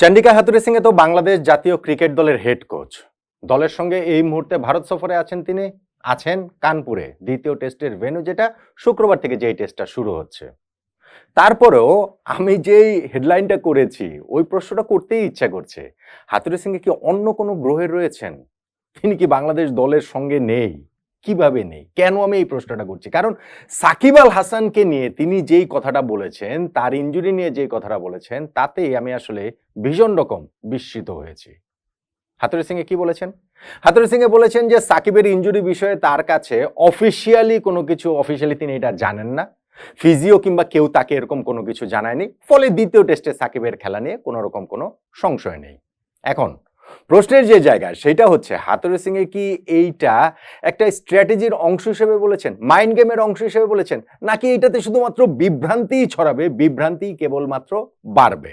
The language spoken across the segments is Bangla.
চন্ডিকা হাতুরে সিংয়ে তো বাংলাদেশ জাতীয় ক্রিকেট দলের হেড কোচ দলের সঙ্গে এই মুহূর্তে ভারত সফরে আছেন তিনি। আছেন কানপুরে, দ্বিতীয় টেস্টের ভেন্যু যেটা শুক্রবার থেকে যেই টেস্টটা শুরু হচ্ছে। তারপরেও আমি যেই হেডলাইনটা করেছি, ওই প্রশ্নটা করতেই ইচ্ছা করছে। হাতুরে সিংয়ে কি অন্য কোনো গ্রহে রয়েছেন? তিনি কি বাংলাদেশ দলের সঙ্গে নেই? কীভাবে নেই? কেন আমি এই প্রশ্নটা করছি? কারণ সাকিব আল হাসানকে নিয়ে তিনি যেই কথাটা বলেছেন, তার ইঞ্জুরি নিয়ে যেই কথাটা বলেছেন তাতেই আমি আসলে ভীষণ রকম বিস্মিত হয়েছি। হাতুরি সিংয়ে কি বলেছেন? হাতুরি সিংয়ে বলেছেন যে সাকিবের ইঞ্জুরি বিষয়ে তার কাছে অফিসিয়ালি কোনো কিছু অফিসিয়ালি তিনি এটা জানেন না। ফিজিও কিংবা কেউ তাকে এরকম কোনো কিছু জানায়নি। ফলে দ্বিতীয় টেস্টে সাকিবের খেলা নিয়ে কোনো রকম কোনো সংশয় নেই। এখন প্রশ্নের যে জায়গা, সেটা হচ্ছে হাতুরি সিংয়ে কি এইটা একটা স্ট্র্যাটেজির অংশ হিসেবে বলেছেন? মাইন্ড গেমের অংশ হিসেবে বলেছেন? নাকি এটাতে শুধুমাত্র বিভ্রান্তিই ছড়াবে? বিভ্রান্তি কেবলমাত্র বাড়বে?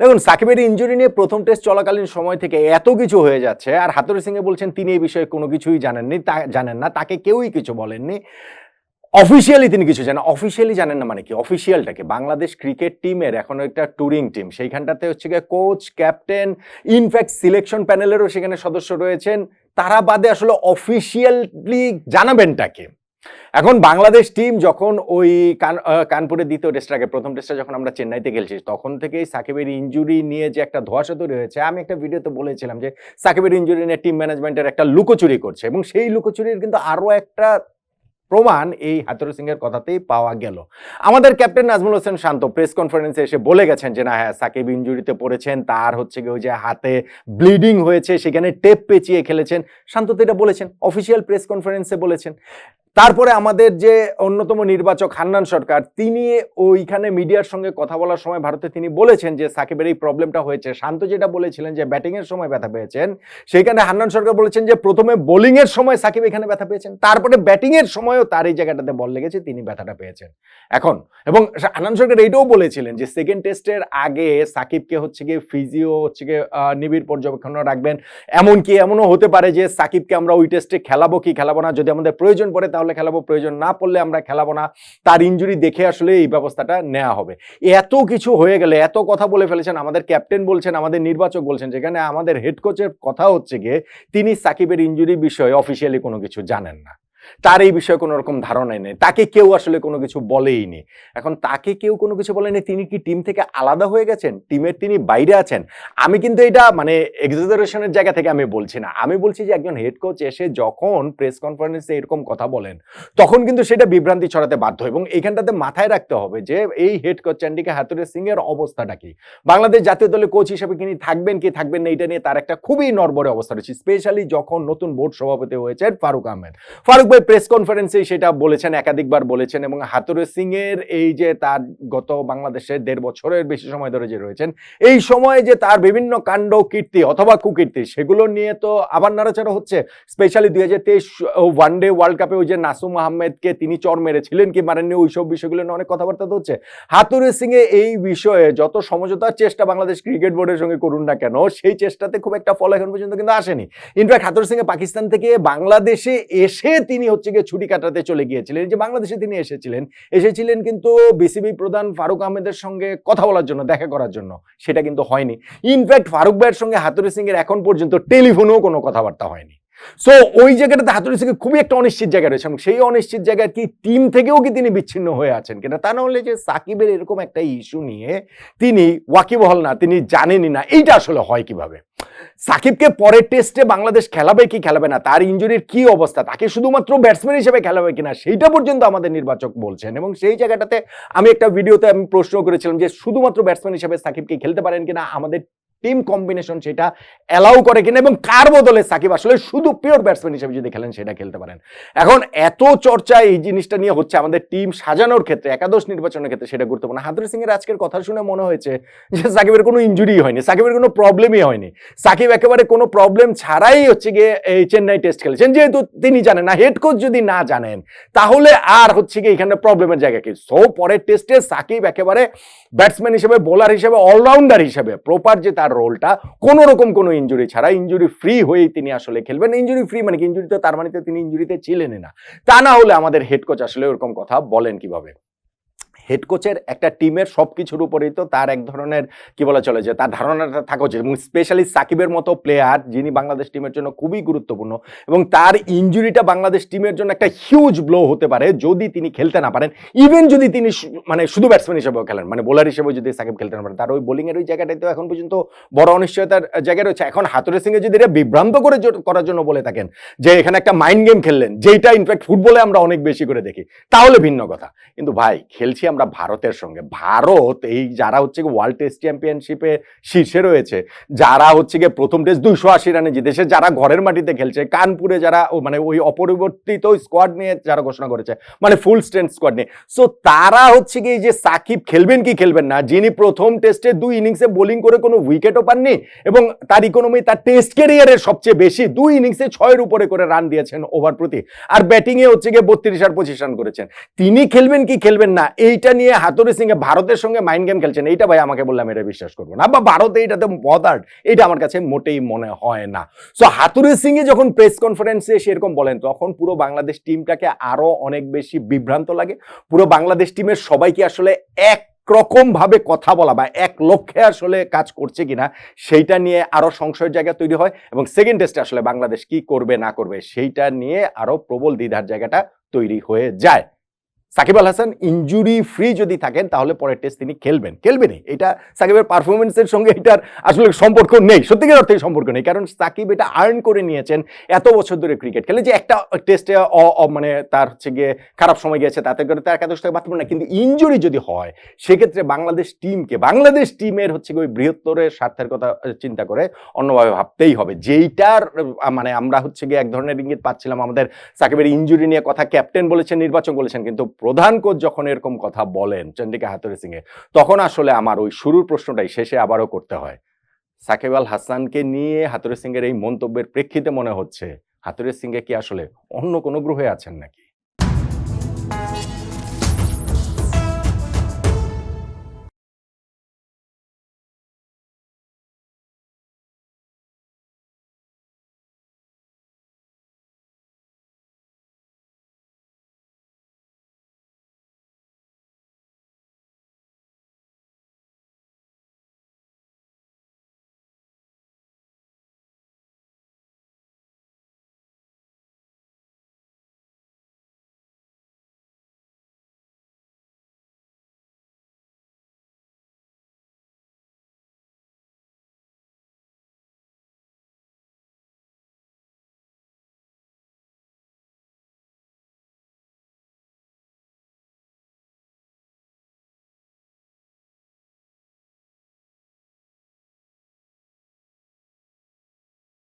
দেখুন, সাকিবের ইঞ্জুরি নিয়ে প্রথম টেস্ট চলাকালীন সময় থেকে এত কিছু হয়ে যাচ্ছে, আর হাতুরি সিংয়ে বলছেন, তিনি এই বিষয়ে কোনো কিছুই জানেননি, তা জানেন না, তাকে কেউই কিছু বলেননি। অফিসিয়ালি তিনি কিছু জানেন অফিসিয়ালি জানেন না মানে কি? অফিসিয়ালটাকে বাংলাদেশ ক্রিকেট টিমের এখন একটা ট্যুরিং টিম সেইখানটাতে হচ্ছে গিয়ে coach captain in fact selection প্যানেলেরও সেখানে সদস্য রয়েছেন। তারা বাদে আসলে অফিসিয়ালি জানাবেনটাকে এখন বাংলাদেশ টিম যখন ওই কান কানপুরের দ্বিতীয় টেস্টের আগে, প্রথম টেস্টে যখন আমরা চেন্নাইতে খেলছি, তখন থেকেই সাকিবের ইঞ্জুরি নিয়ে যে একটা ধোয়াশা তৈরি হয়েছে। আমি একটা ভিডিওতে বলেছিলাম যে, সাকিবের ইঞ্জুরি নিয়ে টিম ম্যানেজমেন্টের একটা লুকোচুরি করছে এবং সেই লুকোচুরির কিন্তু আরও একটা প্রমাণ এই হাতুরু সিং এর কথাতেই পাওয়া গেল। আমাদের ক্যাপ্টেন নাজমুল হোসেন শান্ত প্রেস কনফারেন্সে এসে বলে গেছেন যে, না হ্যাঁ সাকিব ইঞ্জুরিতে পড়েছেন, তার হচ্ছে কি ওই যে হাতে ব্লিডিং হয়েছে, সেখানে টেপ পেঁচিয়ে খেলেছেন। শান্ত তো এটা বলেছেন, অফিসিয়াল প্রেস কনফারেন্সে বলেছেন। তারপরে আমাদের যে অন্যতম নির্বাচক হান্নান সরকার, তিনি ওইখানে মিডিয়ার সঙ্গে কথা বলার সময় ভারতে তিনি বলেছেন যে সাকিবের এই প্রবলেমটা হয়েছে। শান্ত যেটা বলেছিলেন যে ব্যাটিং এর সময় ব্যথা পেয়েছেন, সেইখানে হান্নান সরকার বলেছেন যে প্রথমে বোলিং এর সময় সাকিব এখানে ব্যথা পেয়েছেন, তারপরে ব্যাটিং এর সময়ও তার এই জায়গাটাতে বল লেগেছে, তিনি ব্যথাটা পেয়েছেন। এখন, এবং হান্নান সরকার এইটাও বলেছিলেন যে সেকেন্ড টেস্টের আগে সাকিবকে হচ্ছে গিয়ে ফিজিও হচ্ছে গিয়ে নিবিড় পর্যবেক্ষণ রাখবেন। এমনকি এমনও হতে পারে যে সাকিবকে আমরা ওই টেস্টে খেলাবো কি খেলাবো না, যদি আমাদের প্রয়োজন পড়ে তাহলে খেলাবো, প্রয়োজন না পড়লে আমরা খেলাবো না। তার ইঞ্জুরি দেখে আসলে এই ব্যবস্থাটা নেওয়া হবে। এত কিছু হয়ে গেলে, এত কথা বলে ফেলেছেন, আমাদের ক্যাপ্টেন বলছেন, আমাদের নির্বাচক বলছেন, যেখানে আমাদের হেড কোচের কথা হচ্ছে গিয়ে, তিনি সাকিবের ইঞ্জুরি বিষয়ে অফিসিয়ালি কোনো কিছু জানেন না। তার এই বিষয়ে কোনো রকম ধারণাই নেই। তাকে কেউ আসলে কোনো কিছু বলেইনি এখন তাকে কেউ কোনো কিছু বলেনি তিনি কি টিম থেকে আলাদা হয়ে গেছেন? টিমের তিনি বাইরে আছেন? আমি কিন্তু এটা মানে এক্সাজারেশনের জায়গা থেকে আমি বলছি না। আমি বলছি যে একজন হেড কোচ এসে যখন প্রেস কনফারেন্সে এরকম কথা বলেন, তখন কিন্তু সেটা বিভ্রান্তি ছড়াতে বাধ্য এবং এইখানটাতে মাথায় রাখতে হবে যে এই head coach Chandika Hathurusingha এর অবস্থাটা কি? বাংলাদেশ জাতীয় দলের কোচ হিসেবে তিনি থাকবেন, কি থাকবেন না, এটা নিয়ে তার একটা খুবই নড়বড়ে অবস্থা রয়েছে। স্পেশালি যখন নতুন বোর্ড সভাপতি হয়েছেন ফারুক আহমেদ। ফারুক ভাই প্রেস কনফারেন্সে সেটা বলেছেন, একাধিকবার বলেছেন এবং হাতুরে সিং এর এই যে তার গত বাংলাদেশের দেড় বছরের বেশি সময় ধরে যে রয়েছেন, এই সময়ে যে তার বিভিন্ন কাণ্ড, কীর্তি অথবা কুকীর্তি সেগুলো নিয়ে তো আবার নাড়াচাড়া হচ্ছে। স্পেশালি দুই হাজার তেইশ ওয়ান ডে ওয়ার্ল্ড কাপে ওই যে নাসুম আহমেদকে তিনি চর মেরেছিলেন কি মারেননি, ওইসব বিষয়গুলো নিয়ে অনেক কথাবার্তা তো হচ্ছে। হাতুরে সিং এ এই বিষয়ে যত সমঝোতার চেষ্টা বাংলাদেশ ক্রিকেট বোর্ডের সঙ্গে করুন না কেন, সেই চেষ্টাতে খুব একটা ফল এখন পর্যন্ত কিন্তু আসেনি। ইনফ্যাক্ট হাতুর সিং এ পাকিস্তান থেকে বাংলাদেশে এসে তিনি হচ্ছে গিয়ে ছুটি কাটাতে চলে গিয়েছিলেন। যে বাংলাদেশে তিনি এসেছিলেন এসেছিলেন কিন্তু বিসিবি প্রধান ফারুক আহমেদের সঙ্গে কথা বলার জন্য, দেখা করার জন্য। সেটা কিন্তু হয়নি। ইনফ্যাক্ট ফারুক ভাইয়ের সঙ্গে হাতুরি সিং এর এখন পর্যন্ত টেলিফোনেও কোনো কথাবার্তা হয়নি। সো ওই জায়গাটাতে হাতুরি সিং খুবই একটা অনিশ্চিত জায়গা রয়েছে এবং সেই অনিশ্চিত জায়গায় কি টিম থেকেও কি তিনি বিচ্ছিন্ন হয়ে আছেন কিনা, তা না হলে যে সাকিবের এরকম একটা ইস্যু নিয়ে তিনি ওয়াকিবহল না, তিনি জানেনই না। এইটা আসলে হয় কীভাবে? সাকিবকে পরের টেস্টে বাংলাদেশ খেলাবে কি খেলাবে না? তার ইঞ্জুরির কি অবস্থা? তাকে শুধুমাত্র ব্যাটসম্যান হিসেবে খেলাবে কিনা? সেইটা পর্যন্ত আমাদের নির্বাচক বলছেন। এবং সেই জায়গাটাতে আমি একটা ভিডিওতে আমি প্রশ্ন করেছিলাম যে শুধুমাত্র ব্যাটসম্যান হিসেবে সাকিবকে খেলতে পারেন কিনা? আমাদের টিম কম্বিনেশন সেটা অ্যালাউ করে কিনা এবং কার বদলে সাকিব আসলে শুধু পিওর ব্যাটসম্যান হিসেবে যদি খেলেন সেটা খেলতে পারেন। এখন এত চর্চা এই জিনিসটা নিয়ে হচ্ছে আমাদের টিম সাজানোর ক্ষেত্রে, একাদশ নির্বাচনের ক্ষেত্রে সেটা গুরুত্বপূর্ণ। হাতুরি সিং এর আজকের কথা শুনে মনে হয়েছে যে সাকিবের কোনো ইঞ্জুরি হয়নি, সাকিবের কোনো প্রবলেমই হয়নি। সাকিব একেবারে কোনো প্রবলেম ছাড়াই হচ্ছে গিয়ে এই চেন্নাই টেস্ট খেলেছেন। যেহেতু তিনি জানেন না হেড কোচ যদি না জানেন, তাহলে আর হচ্ছে গিয়ে এখানে প্রবলেমের জায়গা কি? সো পরের টেস্টে সাকিব একেবারে ব্যাটসম্যান হিসেবে, বোলার হিসেবে, অলরাউন্ডার হিসেবে প্রপার যে তার রোলটা, কোনো রকম কোনো ইঞ্জুরি ছাড়া ইঞ্জুরি ফ্রি হয়েই তিনি আসলে খেলবেন। ইঞ্জুরি ফ্রি মানে কি? ইঞ্জুরিতে তার মানে তিনি ইঞ্জুরিতে ছিলেনই না। তা না হলে আমাদের হেড কোচ আসলে ওরকম কথা বলেন কীভাবে? হেড কোচের একটা টিমের সব কিছুর উপরেই তো তার এক ধরনের, কি বলা চলে যে, তার ধারণাটা থাকা উচিত এবং স্পেশালি সাকিবের মতো প্লেয়ার যিনি বাংলাদেশ টিমের জন্য খুবই গুরুত্বপূর্ণ এবং তার ইনজুরিটা বাংলাদেশ টিমের জন্য একটা হিউজ ব্লো হতে পারে যদি তিনি খেলতে না পারেন। ইভেন যদি তিনি মানে শুধু ব্যাটসম্যান হিসেবেও খেলেন মানে বোলার হিসেবেও যদি সাকিব খেলতে না পারেন, তার ওই বোলিংয়ের ওই জায়গাটাই তো এখন পর্যন্ত বড় অনিশ্চয়তার জায়গায় রয়েছে। এখন হাতুরে সিং যদি এটা বিভ্রান্ত করে করার জন্য বলে থাকেন যে, এখানে একটা মাইন্ড গেম খেললেন যেটা ইনফ্যাক্ট ফুটবলে আমরা অনেক বেশি করে দেখি, তাহলে ভিন্ন কথা। কিন্তু ভাই, খেলছি আমরা ভারতের সঙ্গে। ভারত এই যারা হচ্ছে ওয়ার্ল্ড টেস্ট চ্যাম্পিয়নশিপে শীর্ষে রয়েছে, যারা হচ্ছে গিয়ে প্রথম টেস্ট দুইশো আশি রানে জিতেছে, যারা ঘরের মাটিতে খেলছে, কানপুরে যারা মানে ওই অপরিবর্তিত স্কোয়াড নিয়ে যারা ঘোষণা করেছে মানে ফুল স্ট্রেন্থ স্কোয়াড নিয়ে। সো তারা হচ্ছে এই যে সাকিব খেলবেন কি খেলবেন না, যিনি প্রথম টেস্টে দুই ইনিংসে বোলিং করে কোনো উইকেটও পাননি, এবং তার ইকোনমি তার টেস্ট ক্যারিয়ারের সবচেয়ে বেশি দুই ইনিংসে ছয়ের উপরে করে রান দিয়েছেন ওভার প্রতি। আর ব্যাটিংয়ে হচ্ছে গিয়ে বত্রিশ আর পঁচিশ রান করেছেন। তিনি খেলবেন কি খেলবেন না, এইটা নিয়ে হাতুরি সিং ভারতের সঙ্গে মাইন্ড গেম খেলছেন, এইটা ভাই আমাকে বললাম এটা বিশ্বাস করব না। বা ভারতে এইটাতে বদার্ড এটা আমার কাছে মোটেই মনে হয় না। সো হাতুরি সিং যখন প্রেস কনফারেন্সে সেরকম বলেন, তখন পুরো বাংলাদেশ টিমটাকে আরও অনেক বেশি বিভ্রান্ত লাগে। পুরো বাংলাদেশ টিমের সবাইকে আসলে এক ভাবে কথা বলা বা এক লক্ষ্যে আসলে কাজ করছে কিনা, সেইটা নিয়ে আরও সংশয়ের জায়গা তৈরি হয় এবং সেকেন্ড টেস্টে আসলে বাংলাদেশ কি করবে, না করবে, সেইটা নিয়ে আরও প্রবল দ্বিধার জায়গাটা তৈরি হয়ে যায়। সাকিব আল হাসান ইঞ্জুরি ফ্রি যদি থাকেন, তাহলে পরের টেস্ট তিনি খেলবেন। খেলবেনই এটা সাকিবের পারফরমেন্সের সঙ্গে এটার আসলে সম্পর্ক নেই। সত্যিকার অর্থে সম্পর্ক নেই, কারণ সাকিব এটা আর্ন করে নিয়েছেন এত বছর ধরে ক্রিকেট খেলে যে একটা টেস্টে মানে তার হচ্ছে গিয়ে খারাপ সময় গেছে তাতে করে তার একাদশ থেকে বাদ না। কিন্তু ইঞ্জুরি যদি হয়, সেক্ষেত্রে বাংলাদেশ টিমকে বাংলাদেশ টিমের হচ্ছে ওই বৃহত্তরের স্বার্থের কথা চিন্তা করে অন্যভাবে ভাবতেই হবে। যেইটার মানে আমরা হচ্ছে গিয়ে এক ধরনের ইঙ্গিত পাচ্ছিলাম আমাদের সাকিবের ইঞ্জুরি নিয়ে কথা ক্যাপ্টেন বলেছেন নির্বাচন বলেছেন, কিন্তু প্রধান কোচ যখন এরকম কথা বলেন চন্ডিকা হাতুরি সিংয়ে, তখন আসলে আমার ওই শুরুর প্রশ্নটাই শেষে আবারও করতে হয়। সাকিব আল হাসানকে নিয়ে হাতুরি সিংয়ের এই মন্তব্যের প্রেক্ষিতে মনে হচ্ছে হাতুরি সিংয়ে কি আসলে অন্য কোনো গ্রহে আছেন নাকি?